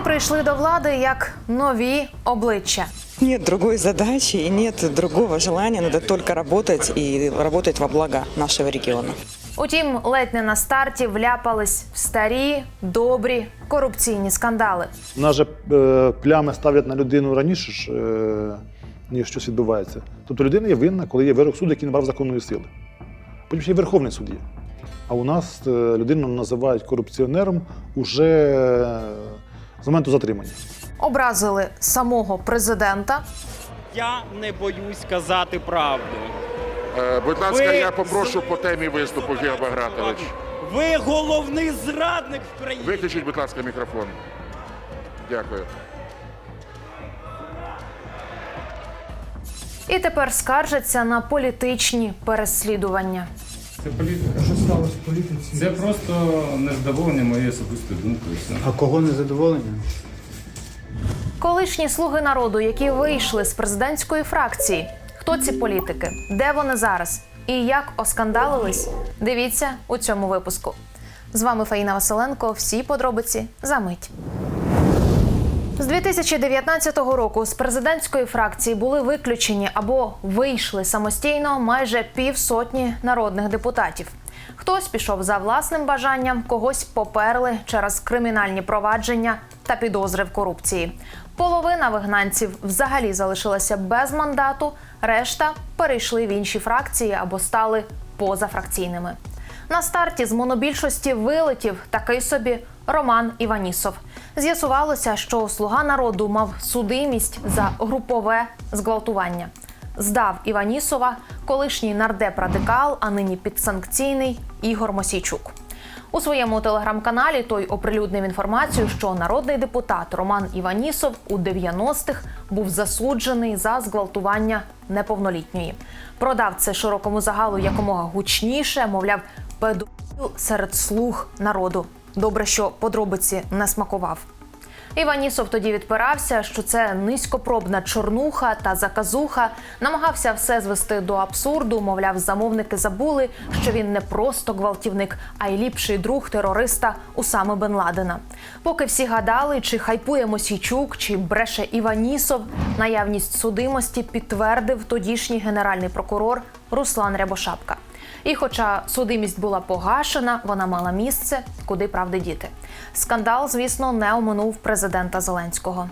Вони прийшли до влади як нові обличчя. Нет другой задачи и нет другого желания. Надо только работать и работать во благо нашего региона. Утім, ледь не на старті вляпались в старі, добрі корупційні скандали. У нас же е, плями ставлять на людину раніше, ж, е, ніж щось відбувається. Тобто людина є винна, коли є вирок суду, який набрав законної сили. Потім ще й Верховний суд є. А у нас е, людину називають корупціонером уже е, з моменту затримання. Образили самого президента, Я не боюсь казати правду. Е, Будь ласка, Ви я попрошу по темі виступу, Гео Багратович. Ви головний зрадник в країні. Виключіть, будь ласка, мікрофон. Дякую. і тепер скаржаться на політичні переслідування. Це політика. Що сталося в політиці? Це просто незадоволення моєї особистої думкою. Все. А кого не задоволення? Колишні слуги народу, які вийшли з президентської фракції. Хто ці політики? Де вони зараз? І як оскандалились? Дивіться у цьому випуску. З вами Фаїна Василенко. Всі подробиці за мить. З 2019 року з президентської фракції були виключені або вийшли самостійно майже півсотні народних депутатів. Хтось пішов за власним бажанням, когось поперли через кримінальні провадження та підозри в корупції. Половина вигнанців взагалі залишилася без мандату, решта перейшли в інші фракції або стали позафракційними. На старті з монобільшості вилетів такий собі Роман Іванісов. З'ясувалося, що слуга народу мав судимість за групове зґвалтування. Здав Іванісова колишній нардеп радикал, а нині підсанкційний Ігор Мосійчук. У своєму телеграм-каналі той оприлюднив інформацію, що народний депутат Роман Іванісов у 90-х був засуджений за зґвалтування неповнолітньої. Продав це широкому загалу якомога гучніше, мовляв, педофіл серед слуг народу. Добре, що подробиці не смакував. Іванісов тоді відпирався, що це низькопробна чорнуха та заказуха, намагався все звести до абсурду. Мовляв, замовники забули, що він не просто гвалтівник, а й ліпший друг терориста Усами Бен Ладена. Поки всі гадали, чи хайпує Мосійчук, чи бреше Іванісов, наявність судимості підтвердив тодішній генеральний прокурор Руслан Рябошапка. І хоча судимість була погашена, вона мала місце, куди правди діти. Скандал, звісно, не оминув президента Зеленського.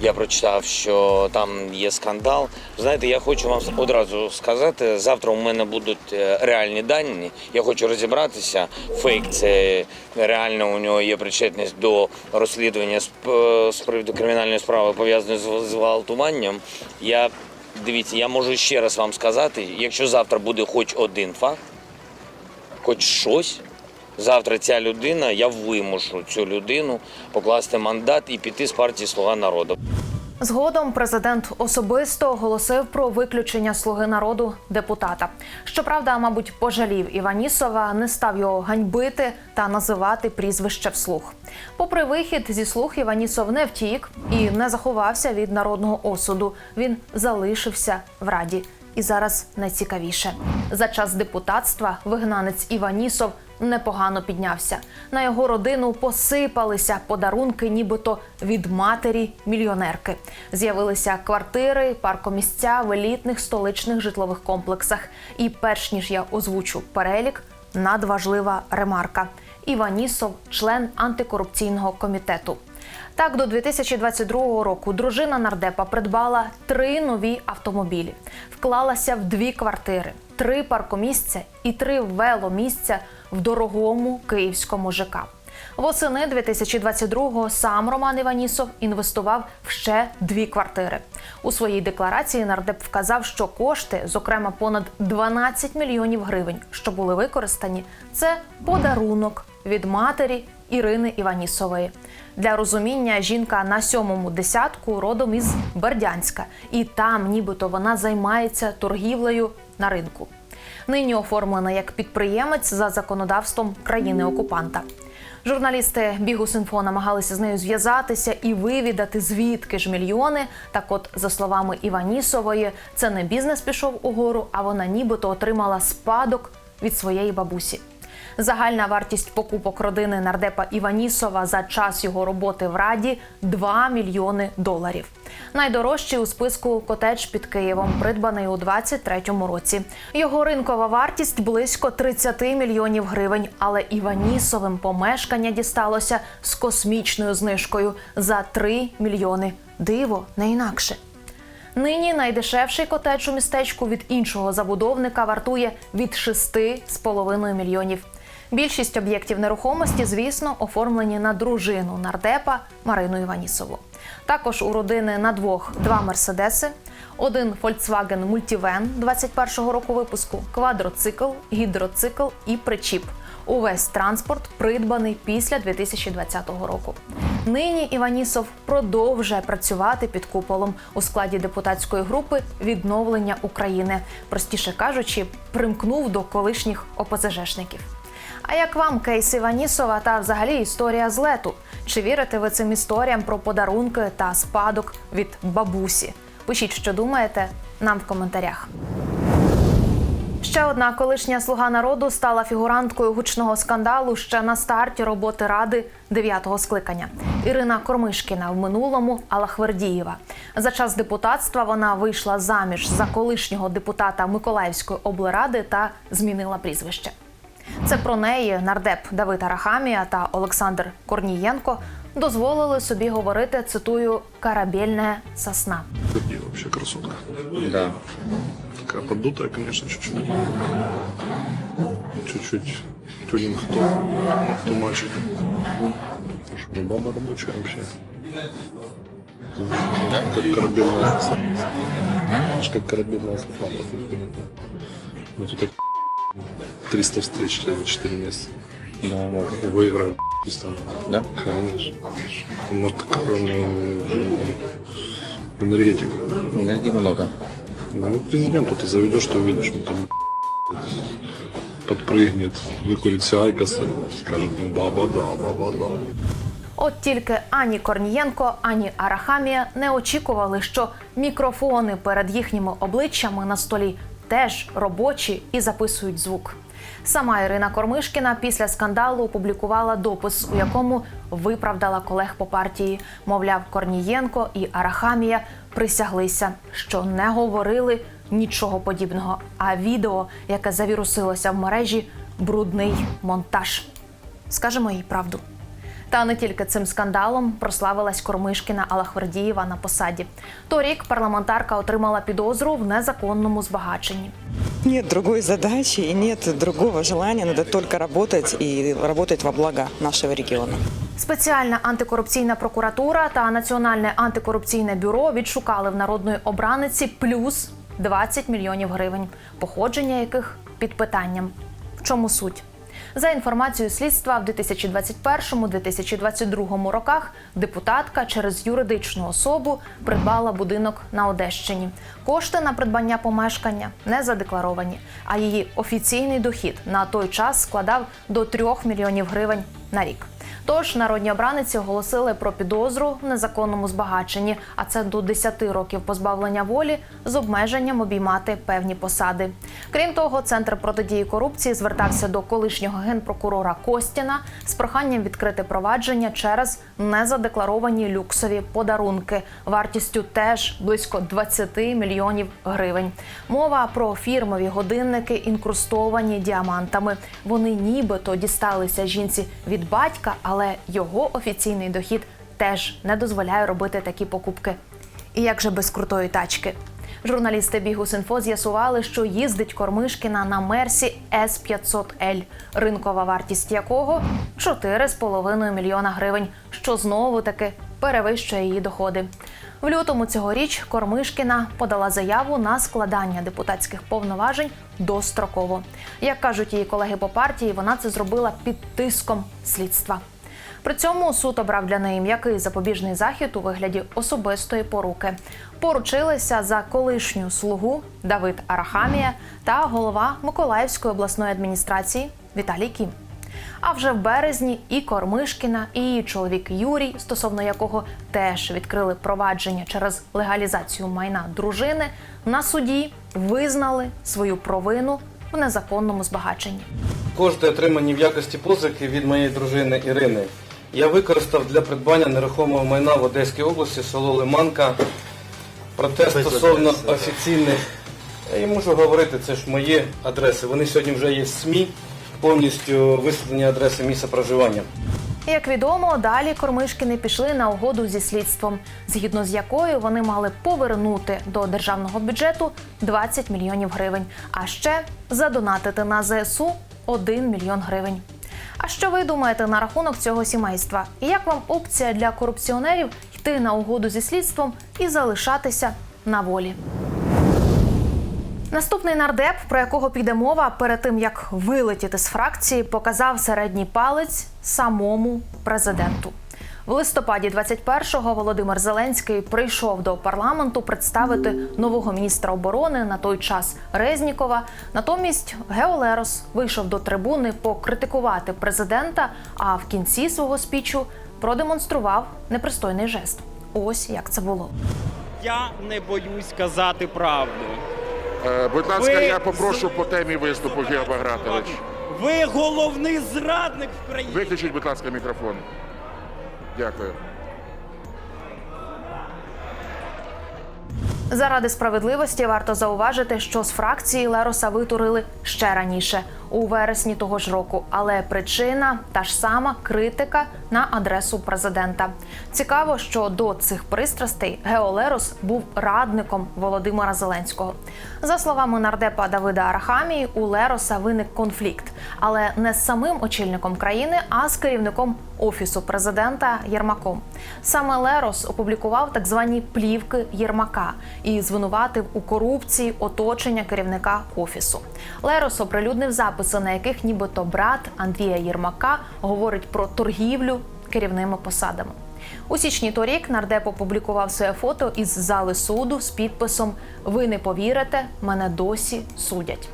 Я прочитав, що там є скандал. Знаєте, я хочу вам одразу сказати. Завтра у мене будуть е, реальні дані. Я хочу розібратися. Фейк це реально у нього є причетність до розслідування з, приводу кримінальної справи пов'язаної з зґвалтуванням. Я дивіться, я можу ще раз вам сказати, якщо завтра буде хоч один факт, хоч щось. Завтра ця людина, я вимушу цю людину покласти мандат і піти з партії Слуга народу. Згодом президент особисто оголосив про виключення слуги народу депутата. Щоправда, мабуть, пожалів Іванісова, не став його ганьбити та називати прізвище вслух. Попри вихід зі слуг, Іванісов не втік і не заховався від народного осуду. Він залишився в раді. І зараз найцікавіше за час депутатства вигнанець Іванісов непогано піднявся. На його родину посипалися подарунки, нібито від матері мільйонерки. З'явилися квартири, паркомісця в елітних столичних житлових комплексах. І перш ніж я озвучу перелік, надважлива ремарка. Іванісов, член антикорупційного комітету. Так, до 2022 року дружина нардепа придбала три нові автомобілі, вклалася в дві квартири, три паркомісця і три веломісця в дорогому київському ЖК. Восени 2022-го сам Роман Іванісов інвестував в ще дві квартири. У своїй декларації нардеп вказав, що кошти, зокрема понад 12 мільйонів гривень, що були використані, це подарунок від матері Ірини Іванісової. Для розуміння жінка на сьомому десятку родом із Бердянська, і там, нібито, вона займається торгівлею на ринку. Нині оформлена як підприємець за законодавством країни-окупанта. Журналісти Бігус.Інфо намагалися з нею зв'язатися і вивідати, звідки ж мільйони. Так, от, за словами Іванісової, це не бізнес пішов угору, а вона нібито отримала спадок від своєї бабусі. Загальна вартість покупок родини нардепа Іванісова за час його роботи в раді 2 мільйони доларів. Найдорожчий у списку котедж під Києвом, придбаний у 23-му році. Його ринкова вартість близько 30 мільйонів гривень. Але Іванісовим помешкання дісталося з космічною знижкою за 3 мільйони. Диво не інакше. Нині найдешевший котедж у містечку від іншого забудовника вартує від 6,5 мільйонів. Більшість об'єктів нерухомості, звісно, оформлені на дружину нардепа Марину Іванісову. Також у родини на двох два мерседеси, один Volkswagen Multivan 21-го року випуску, квадроцикл, гідроцикл і причіп. Увесь транспорт придбаний після 2020 року. Нині Іванісов продовжує працювати під куполом у складі депутатської групи відновлення України, простіше кажучи, примкнув до колишніх ОПЗЖшників. А як вам кейс Іванісова та взагалі історія злету? Чи вірите ви цим історіям про подарунки та спадок від бабусі? Пишіть, що думаєте, нам в коментарях. Ще одна колишня слуга народу стала фігуранткою гучного скандалу ще на старті роботи ради дев'ятого скликання. Ірина Кормишкіна в минулому Алахвердієва. За час депутатства вона вийшла заміж за колишнього депутата Миколаївської облради та змінила прізвище. Це про неї нардеп Давид Арахамія та Олександр Корнієнко дозволили собі говорити, цитую, карабельне сосна. Какие вообще красотка. Да. Такая поддутая, конечно, чуть-чуть. Чуть-чуть мальчик. Ну, баба рабочая вообще. Как корабельная сосна. Как корабельная сосна. Мы тут так 300 встреч за 4 месяца. Да, можно. Выиграем там. Да? Конечно. Может, такая ну, энергетика. Энергии много. Ну, президенту ты заведешь, ты увидишь, он там подпрыгнет, выкурит айкоса, скажет, ну, баба, да, баба, да. От тільки ані Корнієнко, ані Арахамія не очікували, що мікрофони перед їхніми обличчями на столі теж робочі і записують звук. Сама Ірина Кормишкіна після скандалу опублікувала допис, у якому виправдала колег по партії. Мовляв, Корнієнко і Арахамія присяглися, що не говорили нічого подібного. А відео, яке завірусилося в мережі, брудний монтаж. Скажемо їй правду. Та не тільки цим скандалом прославилась Кормишкіна Алахвердієва на посаді. Торік парламентарка отримала підозру в незаконному збагаченні. Нет другой задачи и нет другого желания. Надо только работать и работать во благо нашего региона. Спеціальна антикорупційна прокуратура та Національне антикорупційне бюро відшукали в народної обраниці плюс 20 мільйонів гривень, походження яких під питанням. В чому суть? За інформацією слідства, в 2021-2022 роках депутатка через юридичну особу придбала будинок на Одещині. Кошти на придбання помешкання не задекларовані, а її офіційний дохід на той час складав до 3 мільйонів гривень на рік. Тож народні обраниці оголосили про підозру в незаконному збагаченні, а це до 10 років позбавлення волі з обмеженням обіймати певні посади. Крім того, центр протидії корупції звертався до колишнього генпрокурора Костіна з проханням відкрити провадження через незадекларовані люксові подарунки вартістю теж близько 20 мільйонів гривень. Мова про фірмові годинники, інкрустовані діамантами. Вони нібито дісталися жінці від батька, але його офіційний дохід теж не дозволяє робити такі покупки. І як же без крутої тачки? Журналісти Бігус.Інфо з'ясували, що їздить Кормишкіна на Мерсі С 500 l ринкова вартість якого 4,5 мільйона гривень, що знову таки перевищує її доходи. В лютому цьогоріч Кормишкіна подала заяву на складання депутатських повноважень достроково. Як кажуть її колеги по партії, вона це зробила під тиском слідства. При цьому суд обрав для неї м'який запобіжний захід у вигляді особистої поруки. Поручилися за колишню слугу Давид Арахамія та голова Миколаївської обласної адміністрації Віталій Кім. А вже в березні і Кормишкіна, і її чоловік Юрій, стосовно якого теж відкрили провадження через легалізацію майна дружини, на суді визнали свою провину в незаконному збагаченні. Кошти, отримані в якості позики від моєї дружини Ірини, я використав для придбання нерухомого майна в Одеській області, село Лиманка. Проте стосовно офіційних, я і можу говорити, це ж мої адреси. Вони сьогодні вже є в СМІ, повністю висвітлені адреси місця проживання. Як відомо, далі Кормишкіни пішли на угоду зі слідством, згідно з якою вони мали повернути до державного бюджету 20 мільйонів гривень, а ще задонатити на ЗСУ 1 мільйон гривень. А що ви думаєте на рахунок цього сімейства? І як вам опція для корупціонерів йти на угоду зі слідством і залишатися на волі? Наступний нардеп, про якого піде мова перед тим як вилетіти з фракції, показав середній палець самому президенту. В листопаді 21-го Володимир Зеленський прийшов до парламенту представити нового міністра оборони на той час Резнікова. Натомість Гео Лерос вийшов до трибуни покритикувати президента. А в кінці свого спічу продемонстрував непристойний жест. Ось як це було. Я не боюсь казати правду. Е, Будь ласка, Ви я попрошу по темі виступу, Гео Багратович. Ви головний зрадник в країні. Виключіть, будь ласка, мікрофон. Дякую. Заради справедливості варто зауважити, що з фракції Лероса витурили ще раніше, у вересні того ж року. Але причина та ж сама критика на адресу президента. Цікаво, що до цих пристрастей Гео Лерос був радником Володимира Зеленського. За словами нардепа Давида Арахамії, у Лероса виник конфлікт, але не з самим очільником країни, а з керівником офісу президента Єрмаком. Саме Лерос опублікував так звані плівки Єрмака і звинуватив у корупції оточення керівника офісу. Лерос оприлюднив записи, на яких нібито брат Андрія Єрмака говорить про торгівлю керівними посадами. У січні торік нардеп опублікував своє фото із зали суду з підписом Ви не повірите, мене досі судять.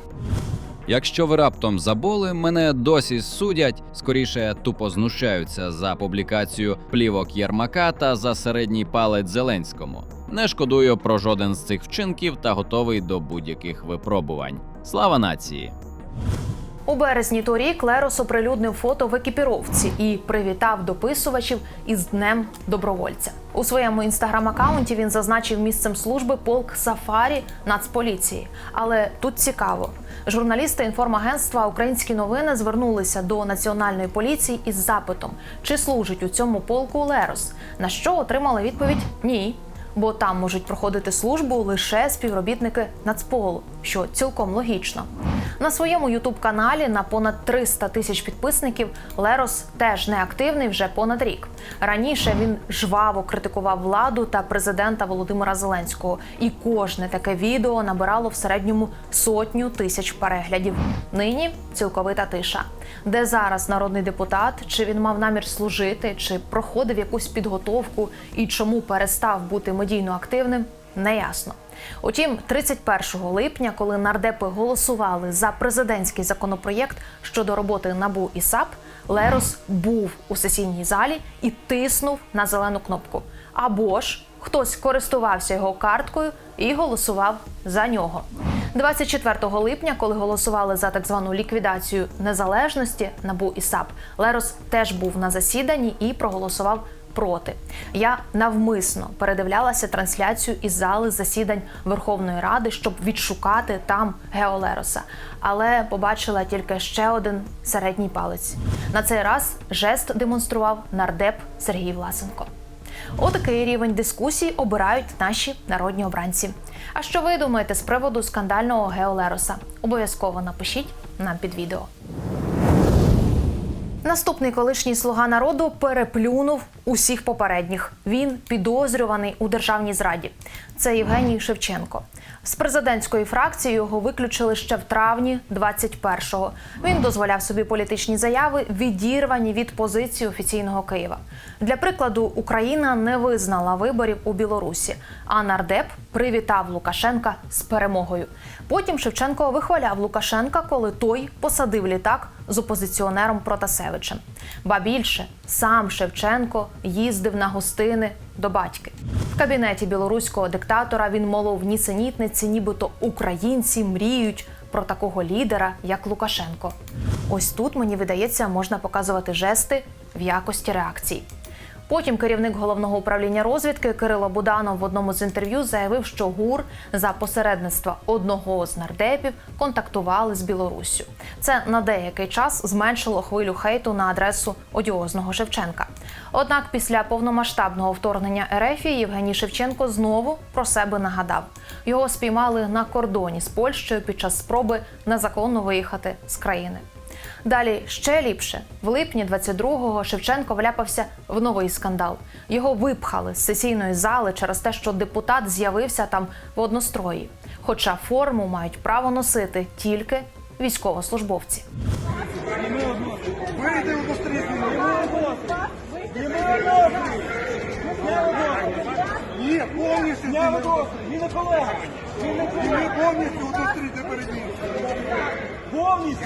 Якщо ви раптом забули, мене досі судять, скоріше тупо знущаються за публікацію плівок Єрмака та за середній палець Зеленському. Не шкодую про жоден з цих вчинків та готовий до будь-яких випробувань. Слава нації! У березні торік Лерос оприлюднив фото в екіпіровці і привітав дописувачів із Днем добровольця. У своєму інстаграм-аккаунті він зазначив місцем служби полк Сафарі Нацполіції. Але тут цікаво. Журналісти інформагентства Українські новини звернулися до національної поліції із запитом, чи служить у цьому полку Лерос. На що отримали відповідь Ні. Бо там можуть проходити службу лише співробітники Нацполу, що цілком логічно. На своєму ютуб-каналі на понад 300 тисяч підписників Лерос теж не активний вже понад рік. Раніше він жваво критикував владу та президента Володимира Зеленського, і кожне таке відео набирало в середньому сотню тисяч переглядів. Нині цілковита тиша. Де зараз народний депутат, чи він мав намір служити, чи проходив якусь підготовку і чому перестав бути медійно активним, неясно. Утім, 31 липня, коли нардепи голосували за президентський законопроєкт щодо роботи набу і САП, Лерос був у сесійній залі і тиснув на зелену кнопку. Або ж хтось користувався його карткою і голосував за нього. 24 липня, коли голосували за так звану ліквідацію незалежності набу і САП, Лерос теж був на засіданні і проголосував проти. Я навмисно передивлялася трансляцію із зали засідань Верховної Ради, щоб відшукати там Гео Лероса. Але побачила тільки ще один середній палець. На цей раз жест демонстрував нардеп Сергій Власенко. Отакий рівень дискусій обирають наші народні обранці. А що ви думаєте з приводу скандального Геолероса? Обов'язково напишіть нам під відео. Наступний колишній слуга народу переплюнув усіх попередніх. Він підозрюваний у державній зраді. Це Євгеній Шевченко. З президентської фракції його виключили ще в травні 21-го. Він дозволяв собі політичні заяви, відірвані від позиції офіційного Києва. Для прикладу, Україна не визнала виборів у Білорусі, а нардеп привітав Лукашенка з перемогою. Потім Шевченко вихваляв Лукашенка, коли той посадив літак з опозиціонером Протасевичем. Ба більше сам Шевченко їздив на гостини до батьки. В кабінеті білоруського диктатора він молов нісенітниці, нібито українці мріють про такого лідера, як Лукашенко. Ось тут мені видається, можна показувати жести в якості реакцій. Потім керівник головного управління розвідки Кирило Буданов в одному з інтерв'ю заявив, що ГУР за посередництва одного з нардепів контактували з Білоруссю. Це на деякий час зменшило хвилю хейту на адресу одіозного Шевченка. Однак після повномасштабного вторгнення РФ Євгеній Шевченко знову про себе нагадав. Його спіймали на кордоні з Польщею під час спроби незаконно виїхати з країни. Далі ще ліпше. В липні 22-го Шевченко вляпався в новий скандал. Його випхали з сесійної зали через те, що депутат з'явився там в однострої. Хоча форму мають право носити тільки військовослужбовці. Ні, повністю. Не не колега. повністю перед ним. Повністю.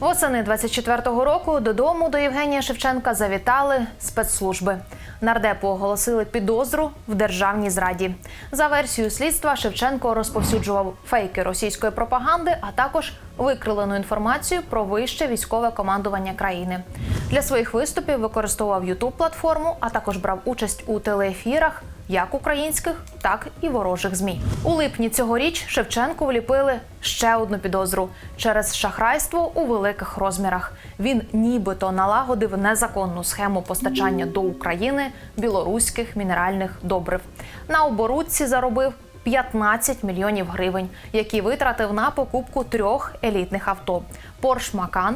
Восени 24-го року додому до Євгенія Шевченка завітали спецслужби. Нардепу оголосили підозру в державній зраді. За версією слідства Шевченко розповсюджував фейки російської пропаганди, а також викрилену інформацію про вище військове командування країни. Для своїх виступів використовував youtube платформу, а також брав участь у телеефірах як українських, так і ворожих змі. У липні цьогоріч Шевченку вліпили ще одну підозру через шахрайство у великих розмірах. Він нібито налагодив незаконну схему постачання до України білоруських мінеральних добрив. На оборудці заробив 15 мільйонів гривень, які витратив на покупку трьох елітних авто: Porsche Macan,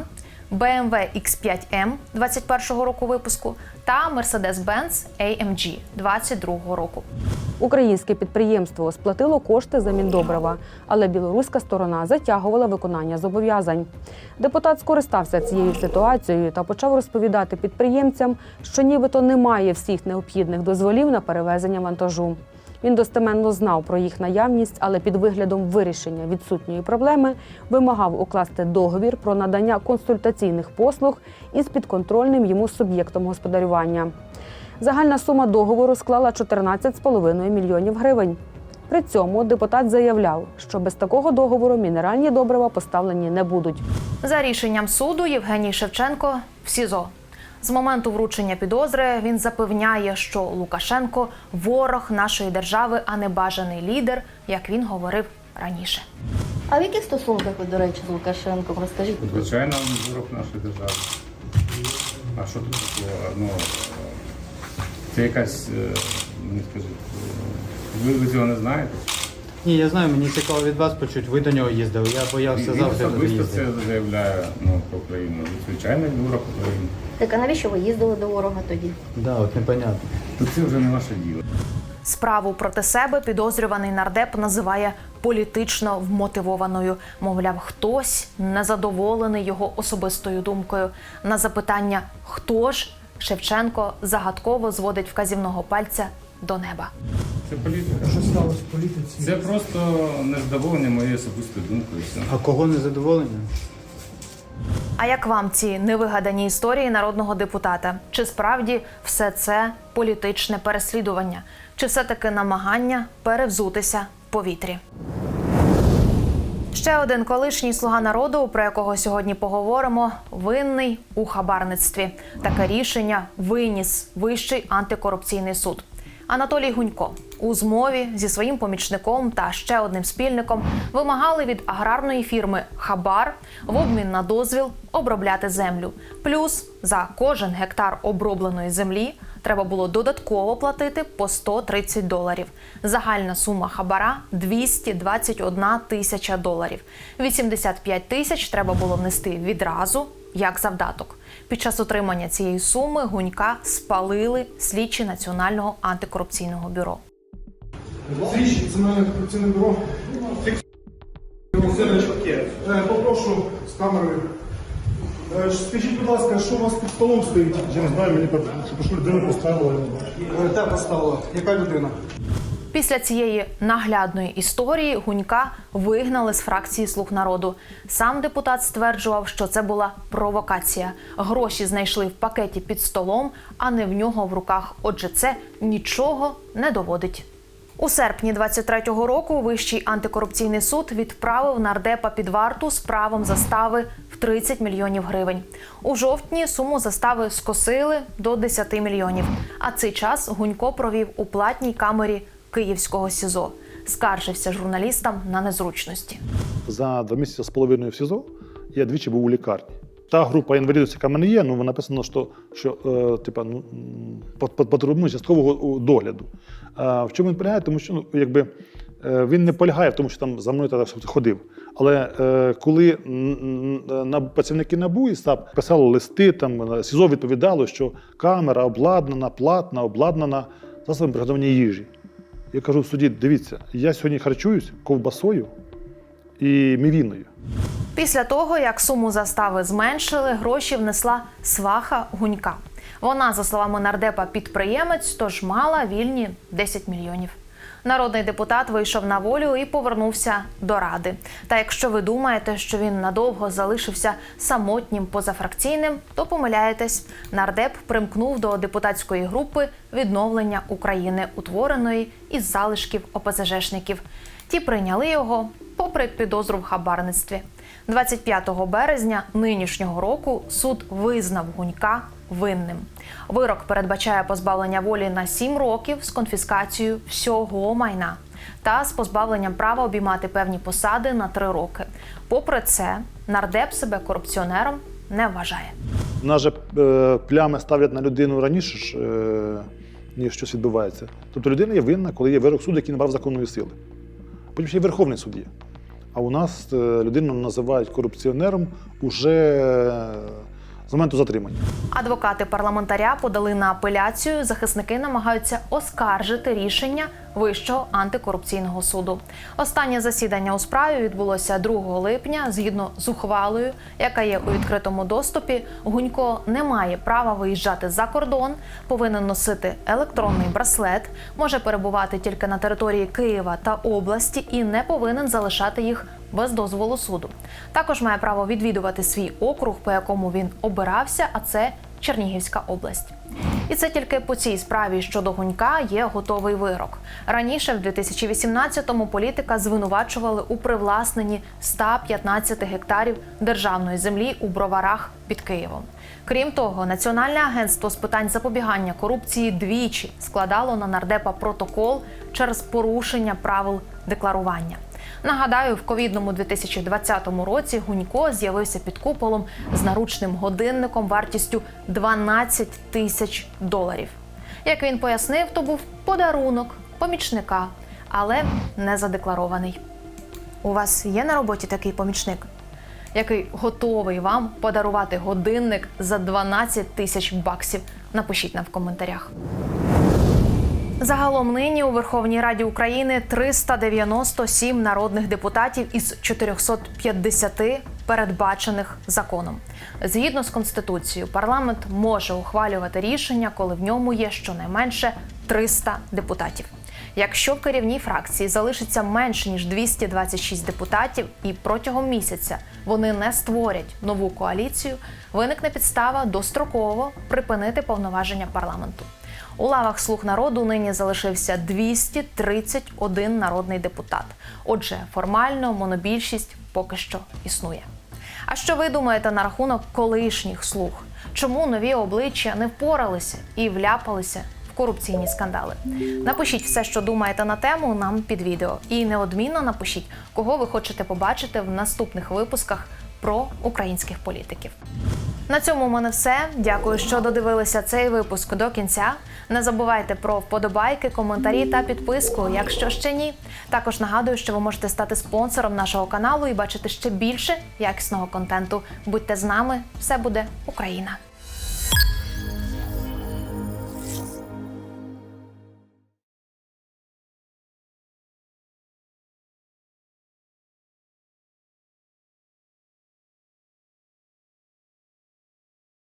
BMW X5M 21-го року випуску та Mercedes-Benz AMG 22-го року. Українське підприємство сплатило кошти за міндобрива, але білоруська сторона затягувала виконання зобов'язань. Депутат скористався цією ситуацією та почав розповідати підприємцям, що нібито немає всіх необхідних дозволів на перевезення вантажу. Він достеменно знав про їх наявність, але під виглядом вирішення відсутньої проблеми вимагав укласти договір про надання консультаційних послуг із підконтрольним йому суб'єктом господарювання. Загальна сума договору склала 14,5 мільйонів гривень. При цьому депутат заявляв, що без такого договору мінеральні добрива поставлені не будуть. За рішенням суду Євгеній Шевченко в СІЗО. З моменту вручення підозри він запевняє, що Лукашенко ворог нашої держави, а не бажаний лідер, як він говорив раніше. А в яких стосунках ви, до речі, з Лукашенком? Розкажіть. Звичайно, він ворог нашої держави. А що тут такого? Ну, це якась, е, мені скажіть, е, ви, ви цього не знаєте? Ні, я знаю, мені цікаво від вас почути. Ви до нього їздили. Я боявся Він завжди туди особисто їздити. це заявляє ну, про Україну. Звичайно, він ворог України. Так а навіщо ви їздили до ворога тоді? Да, от непонятно. То це вже не ваше діло. Справу проти себе підозрюваний нардеп називає політично вмотивованою. Мовляв, хтось незадоволений його особистою думкою. На запитання хто ж Шевченко загадково зводить вказівного пальця до неба. Це політика. Що сталося в політиці? Це просто незадоволення моєю особистою думкою. і все. А кого не задоволення? А як вам ці невигадані історії народного депутата? Чи справді все це політичне переслідування? Чи все-таки намагання перевзутися в повітрі? Ще один колишній слуга народу, про якого сьогодні поговоримо, винний у хабарництві. Таке рішення виніс Вищий антикорупційний суд. Анатолій Гунько у змові зі своїм помічником та ще одним спільником вимагали від аграрної фірми Хабар в обмін на дозвіл обробляти землю. Плюс за кожен гектар обробленої землі треба було додатково платити по 130 доларів. Загальна сума хабара 221 тисяча доларів. 85 тисяч треба було внести відразу як завдаток. Під час отримання цієї суми гунька спалили слідчі Національного антикорупційного бюро. Слідчі Національне антикорупційне бюро. Е, Попрошу з камерою. Е, Скажіть, будь ласка, що у вас під столом стоїть? Я не знаю, мені що людину поставили. Те поставила. Яка людина? Після цієї наглядної історії гунька вигнали з фракції Слуг народу. Сам депутат стверджував, що це була провокація. Гроші знайшли в пакеті під столом, а не в нього в руках. Отже, це нічого не доводить. У серпні 23-го року Вищий антикорупційний суд відправив нардепа під варту з правом застави в 30 мільйонів гривень. У жовтні суму застави скосили до 10 мільйонів. А цей час Гунько провів у платній камері Київського СІЗО. Скаржився журналістам на незручності. За два місяці з половиною в СІЗО я двічі був у лікарні. Та група інвалідності, яка в мене є, ну написано, що, що е, типа, ну, потребує часткового догляду. А в чому він полягає? Тому що ну, якби, е, він не полягає в тому, що там за мною так ходив. Але е, коли на працівники НАБУ і САП писали листи, там СІЗО відповідало, що камера обладнана, платна, обладнана засобами приготування їжі. Я кажу в суді: дивіться, я сьогодні харчуюсь ковбасою і мівіною. Після того, як суму застави зменшили, гроші внесла сваха Гунька. Вона, за словами нардепа, підприємець, тож мала вільні 10 мільйонів. Народний депутат вийшов на волю і повернувся до ради. Та якщо ви думаєте, що він надовго залишився самотнім позафракційним, то помиляєтесь. Нардеп примкнув до депутатської групи відновлення України, утвореної із залишків ОПЗЖшників. Ті прийняли його попри підозру в хабарництві. 25 березня нинішнього року суд визнав Гунька винним. Вирок передбачає позбавлення волі на 7 років з конфіскацією всього майна та з позбавленням права обіймати певні посади на 3 роки. Попри це, нардеп себе корупціонером не вважає. У нас же е, плями ставлять на людину раніше, е, ніж щось відбувається. Тобто людина є винна, коли є вирок суду, який набрав законної сили. Потім ще й Верховний суд є. А у нас е, людину називають корупціонером уже е, з моменту затримання. Адвокати парламентаря подали на апеляцію. Захисники намагаються оскаржити рішення Вищого антикорупційного суду. Останнє засідання у справі відбулося 2 липня. Згідно з ухвалою, яка є у відкритому доступі, Гунько не має права виїжджати за кордон, повинен носити електронний браслет, може перебувати тільки на території Києва та області і не повинен залишати їх без дозволу суду. Також має право відвідувати свій округ, по якому він обирався, а це Чернігівська область. І це тільки по цій справі щодо Гунька є готовий вирок. Раніше, в 2018-му, політика звинувачували у привласненні 115 гектарів державної землі у броварах під Києвом. Крім того, Національне агентство з питань запобігання корупції двічі складало на нардепа протокол через порушення правил декларування. Нагадаю, в ковідному 2020 році Гунько з'явився під куполом з наручним годинником вартістю 12 тисяч доларів. Як він пояснив, то був подарунок помічника, але не задекларований. У вас є на роботі такий помічник, який готовий вам подарувати годинник за 12 тисяч баксів? Напишіть нам в коментарях. Загалом нині у Верховній Раді України 397 народних депутатів із 450 передбачених законом. Згідно з конституцією, парламент може ухвалювати рішення, коли в ньому є щонайменше 300 депутатів. Якщо в керівній фракції залишиться менше ніж 226 депутатів, і протягом місяця вони не створять нову коаліцію, виникне підстава достроково припинити повноваження парламенту. У лавах слуг народу нині залишився 231 народний депутат. Отже, формально монобільшість поки що існує. А що ви думаєте на рахунок колишніх слуг? Чому нові обличчя не впоралися і вляпалися в корупційні скандали? Напишіть все, що думаєте на тему, нам під відео. І неодмінно напишіть, кого ви хочете побачити в наступних випусках про українських політиків. На цьому у мене все. Дякую, що додивилися цей випуск до кінця. Не забувайте про вподобайки, коментарі та підписку, якщо ще ні. Також нагадую, що ви можете стати спонсором нашого каналу і бачити ще більше якісного контенту. Будьте з нами, все буде Україна!